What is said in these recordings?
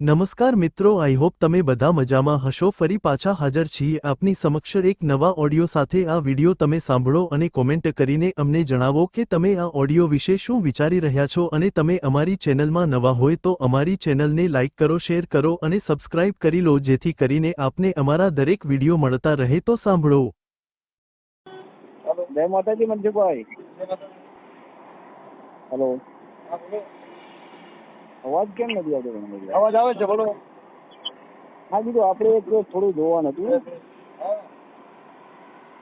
નમસ્કાર મિત્રો, I hope તમે બધા મજામાં હશો. ફરી પાછા હાજર છીએ આપની સમક્ષ એક નવા ઓડિયો સાથે. આ વિડિયો તમે સાંભળો અને કોમેન્ટ કરીને અમને જણાવો કે તમે આ ઓડિયો વિશે શું વિચારી રહ્યા છો અને તમે અમારી ચેનલમાં નવા હોય તો અમારી ચેનલને લાઇક કરો, શેર કરો અને સબસ્ક્રાઇબ કરી લો, જેથી કરીને આપને અમારા દરેક વિડિયો મળતા રહે તો સાંભળો. જય માતાજી મંજુભાઈ હેલો. અવાજ કેમ નથી આવતો તમને અવાજ આવે છે બોલો. હા કીધું આપણે એક થોડું જોવાનું હતું.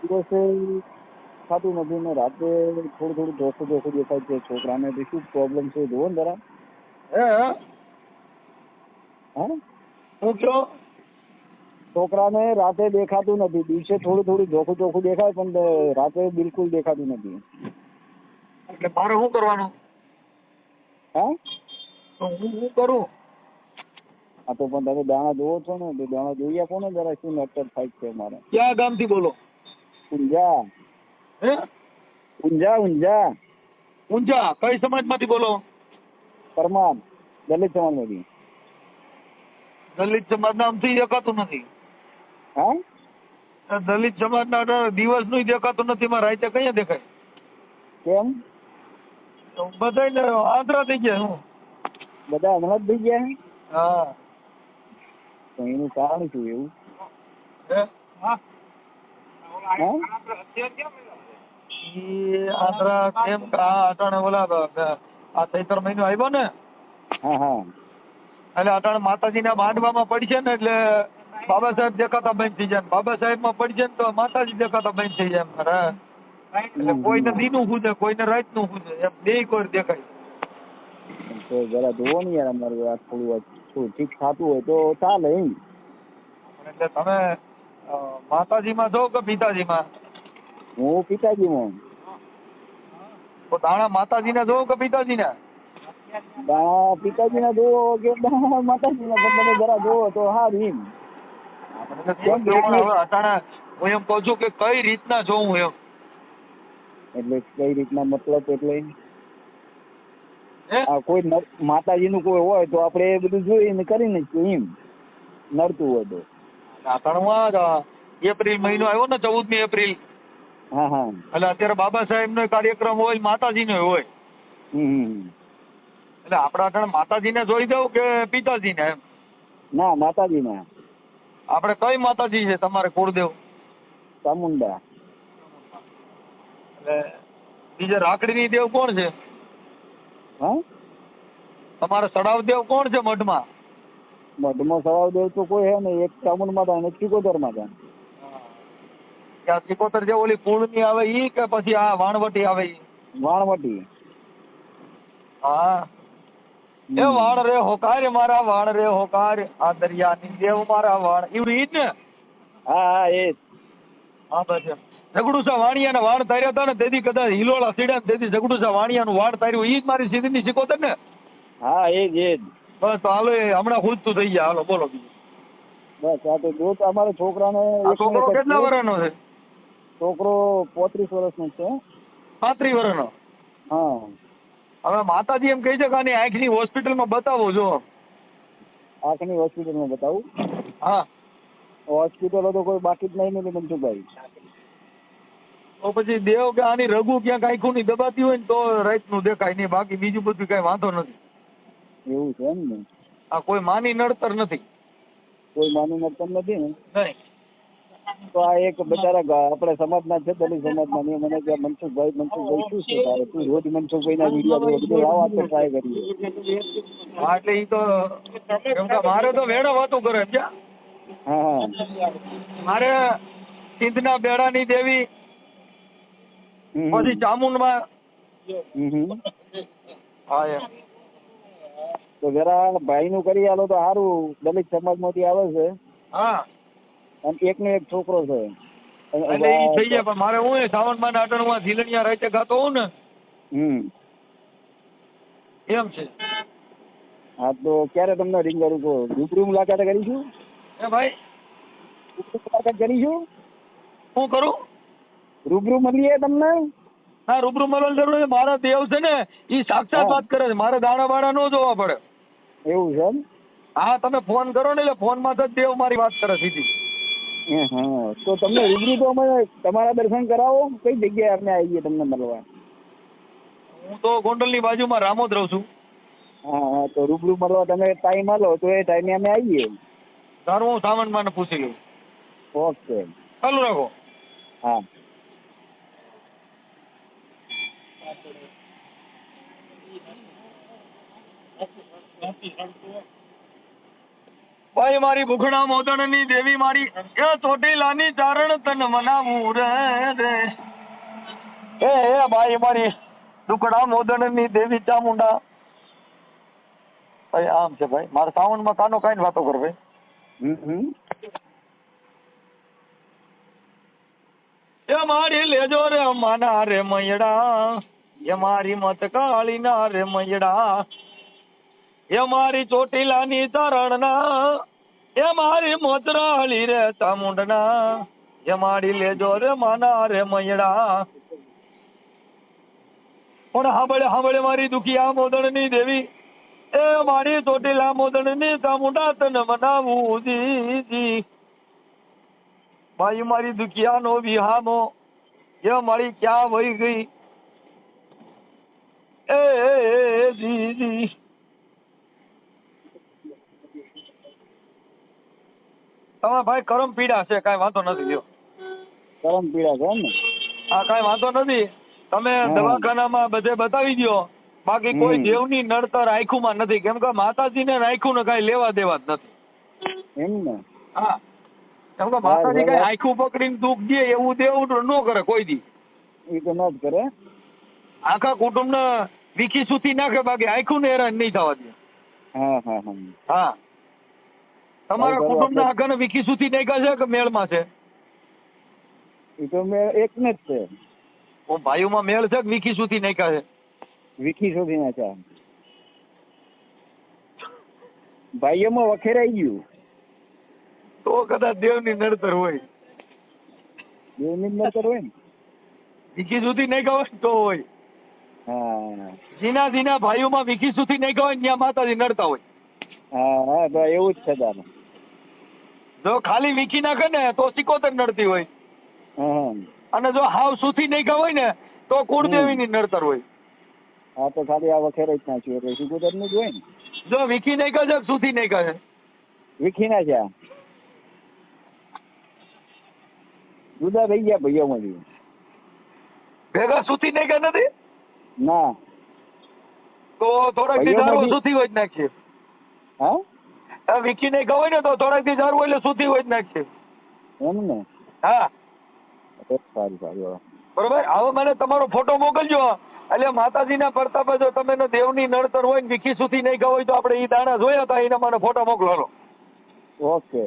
દિવસે થતું નથી ને રાતે થોડું થોડું જોખું જોખું દેખાય છે છોકરાને તો શું પ્રોબ્લેમ છે જોવો ને જરા. હે? છોકરાને રાતે દેખાતું નથી દિવસે થોડું થોડું જોખું જોખું દેખાય પણ રાતે બિલકુલ દેખાતું નથી. એટલે મારે શું કરવાનું? હા? તો હું શું કરું? આ તો પણ તમે દાણા જોવો છો ને તો દાણા જોઈ આપો ને જરા શું નક્કર થાય છે મારે ક્યાં ગામથી બોલો? ઊંઝા. હે? ઊંઝા ઊંઝા. ઊંઝા? કઈ સમાજમાંથી બોલો? પરમાર દલિત સમાજમાંથી. દલિત સમાજ નામથી દેખાતું નથી. હા? દલિત સમાજ ના દિવસનું દેખાતું નથી મારા રાતે કઈ દેખાય? કેમ? બધા આંતરા થઈ ગયા હું. બધા હમણાં જ થઈ ગયા છે? હા. તો એનું કારણ શું એવું? આવ્યો ને? હા હા. એટલે અટાણે માતાજીના માંડવામાં પડશે ને એટલે બાબા સાહેબ દેખાતા બંધ થઈ જાય. બાબા સાહેબમાં પડશે ને તો માતાજી દેખાતા બંધ થઈ જાય એટલે કોઈને દીનું હુજે કોઈને રાતનું હુજે એમ બે કોઈ દેખાય. તો જરા જોવો ને યાર અમારું આ થોડું થોડું ઠીક થતું હોય તો ચાલે એમ. એટલે તમે માતાજીમાં છો કે પિતાજીમાં? હું પિતાજીમાં. તો દાણા માતાજીને જોવો કે પિતાજીને? દાણા પિતાજીને જોવો કે દાણા માતાજીને પણ તમે જરા જોવો તો સારું એમ. હું એમ કહું છું કે કઈ રીતના જોઉં એમ? એટલે કઈ રીતના મતલબ એટલે? કોઈ માતાજીનું કોઈ હોય તો આપણે એ બધું જોઈને કરીને એમ નડતું હોય તો. અટાણું એપ્રિલ મહિનો આવ્યો ને ચૌદમી એપ્રિલ. હા હા. એટલે અત્યારે બાબા સાહેબ નો કાર્યક્રમ હોય માતાજી નો હોય. હમ હમ એટલે માતાજી ને જોઈ દઉં કે પિતાજી ને એમ? ના માતાજી ને આપણે કઈ માતાજી છે? તમારે કુળદેવ? ચામુંડા. એટલે બીજે રાખડીની દેવ કોણ છે? હા? તમારે સડાવદેવ કોણ છે મઢમાં? મઢમાં સડાવદેવ દેવ તો કોઈ હે નહીં એક ચામુંડ માતા અને ચિકોતર માતા ત્યાં ચિકોતર જે ઓલી કુળની આવે ઈ કે પછી આ વાણવટી આવે ઈ? વાણવટી. હા. એ. વાણ રે હોકાર મારા વાણ રે હોકાર આ દરિયાની દેવ મારા વાણ. એવું ઈ જ ને? હા હા એ હા બસ ઝઘડુસા વાણિયાના વાણ તાર્યા હતા ને તેથી કદાચ હિલોળા સીડા તેથી ઝઘડુસા વાણિયાનું વાણ તાર્યું. એ જ મારી સીધીની સિકોતર ને? હા એ જ એ જ. બસ તો હાલો હમણાં ખુલતું થઈ ગયા. હાલો બોલો બીજું. બસ આ તો જો તો છોકરાને છોકરો કેટલા. વર્ષનો છે? છોકરો પોત્રીસ વર્ષનો છે. પાંત્રીસ વર્ષનો હા. હવે માતાજી એમ કહે છે કે આની આંખની હોસ્પિટલમાં બતાવો જો. આંખની હોસ્પિટલમાં બતાવું? હા. હોસ્પિટલો તો કોઈ બાકી જ નહીં ને મનસુખભાઈ તો પછી દેવ કે આની રઘુ ક્યાંક આંખું ની દબાતી હોય ને તો રાતનું દેખાય નહીં. બાકી બીજું બધું કઈ વાંધો નથી. એવું છે એમ ને? આ કોઈ માની નડતર નથી. કોઈ માની નડતર નથી ને? નહીં. તો આ એક બચારા આપણે સમાજના છે દલિત સમાજના ને મને કે મનસુખભાઈ મનસુખભાઈ શું છે તારે? તું રોજ મનસુખભાઈના વીડિયો જોવો કીધું લાવો આ તો ટ્રાય કરીએ. હા એટલે ઈ તો મારે તો વેડો વાતો કરે એમ? હા. મારે સિંધના બેડાની દેવી પછી ચામુંડમાં. હા એમ. તો જરા ભાઈનું કરી આલો તો સારું. દલિત સમાજમાંથી આવે છે. હા. અને એકનો એક છોકરો છે. એટલે ઈ થઈ જાય પણ મારે હું સાવનમાં અટણમાં ઝીલણિયા રાતે ગાતો હું ને. હમ. એમ છે. હા તો ક્યારે તમને રિંગ કરું તો રૂબરૂ મુલાકાત કરીશું? એ ભાઈ. રૂબરૂ મુલાકાત કરીશું? શું કરું? રૂબરૂ મળીએ તમને? હા રૂબરૂ મળવાની જરૂર નથી. મારા દેવ છે ને એ સાક્ષાત વાત કરે છે. મારે દાણા બાણા નો જોવા પડે. એવું છે એમ? હા તમે ફોન કરો ને એટલે ફોનમાં જ દેવ મારી વાત કરે સીધી. હા તો તમને રૂબરૂ તો અમે તમારા દર્શન કરાવો. કઈ જગ્યાએ અમે આવીએ તમને મળવા? હું તો ગોંડલની બાજુમાં રામોદ રહું છું. હા તો રૂબરૂ મળવા તમે ટાઈમ આલો તો એ ટાઈમે અમે આવીએ. સારું હું સાવનમાં પૂછી લઉં. ઓકે. ચાલુ રાખો. હા. ભાઈ, મારી ભૂખણા મોદણની દેવી મારી એ ચોટીલાની ચારણ તન મનાવું રે એ એ, ભાઈ, મારી દુકડા મોદણની દેવી ચામુંડા ભાઈ, આમ છે, ભાઈ. મારે સાવનમાં કાનો કઈ વાતો કર, ભાઈ. એ મારી લેજો રે માના રે મયડા. એ મારી મત કાળી ના રે મયડા. એ મારી ચોટીલાની ચરણના એ મારી મોતરાળી રે ચામુંડના એ મારી લેજો રે માના રે મયડા પણ હાંભળે હાંભળે મારી દુખિયા મોદણની દેવી એ મારી ચોટીલા મોદણની ચામુંડા તને મનાવું જી ભાઈ મારી દુખિયાનો વિહામો એ મારી ક્યાં વહી ગઈ? એ એ, જી જી તમારા ભાઈ કરમ પીડા છે કાંઈ વાંધો નથી લ્યો કરમ પીડા છે એમ ને હા કાંઈ વાંધો નથી. તમે દવાખાનામાં બધે બતાવી દો બાકી કોઈ દેવની નડતર આંખુમાં નથી. કેમ કે માતાજીને આંખું ને કાંઈ લેવા દેવા જ નથી. એમ ને હા. કેમ કે માતાજી. કઈ આંખું પકડીને દુઃખ દે એવું દેવું ન કરે કોઈ દી. એ તો ન જ કરે. આખા કુટુંબને વીખી સુતી નાખે બાકી આખું ને હેરાન નહીં થવા દે. હા હા હા. હા. તમારા કુટુંબ કુટુંબના આખાને વિકી સુધી નાખ્યા છે કે મેળમાં છે? એ તો મેળ એક ને જ છે. ઓ ભાઈઓમાં મેળ છે કે વિકી સુધી નાખ્યા છે? વિકી શોધી નાખ્યા ભાઈઓમાં વખેરાઈ ગયું. તો કદાચ દેવની નડતર હોય. દેવની નડતર હોય ને. વિકી સુધી નાખ્યા હોય તો હોય. હા. જીના જીના ભાઈઓમાં વિકી સુધી નાખ્યા હોય ત્યાં માતાજી નડતા હોય. હા હા તો એવું જ છે તારે. જો ખાલી વીખી નાખે ને તો સિકોતર નડતી હોય. અને જો હાવ સુથી નાખ્યા હોય ને તો કુળદેવી ની નડતર હોય. હા તો ખાલી આ વખેરે જ નાખ્યું એટલે નું જ હોય ને. જો વીખી નહીં છે સુથી નહીં છે? વિકી નાખ્યા. જુદા થઈ ગયા ભાઈઓમાંથી ભેગા સુથી નહીં ગયા નથી? ના. તો થોડાક દી ભાઈઓમાં દારૂ બી- સુતી હોય જ નાખીએ. હા? વિકી ને ગવાય ને તો થોડાક દી હારું એટલે સુધી હોય જ નાખશે. એમ ને? હા. સારું સારું બરોબર? હવે મને તમારો ફોટો મોકલજો એટલે માતાજીના પ્રતાપે જો તમે ને દેવની નડતર હોય ને વિકી સુધી નહીં ગવાય હોય તો આપણે એ દાણા જોયા હતા એના મને ફોટો મોકલો ઓકે.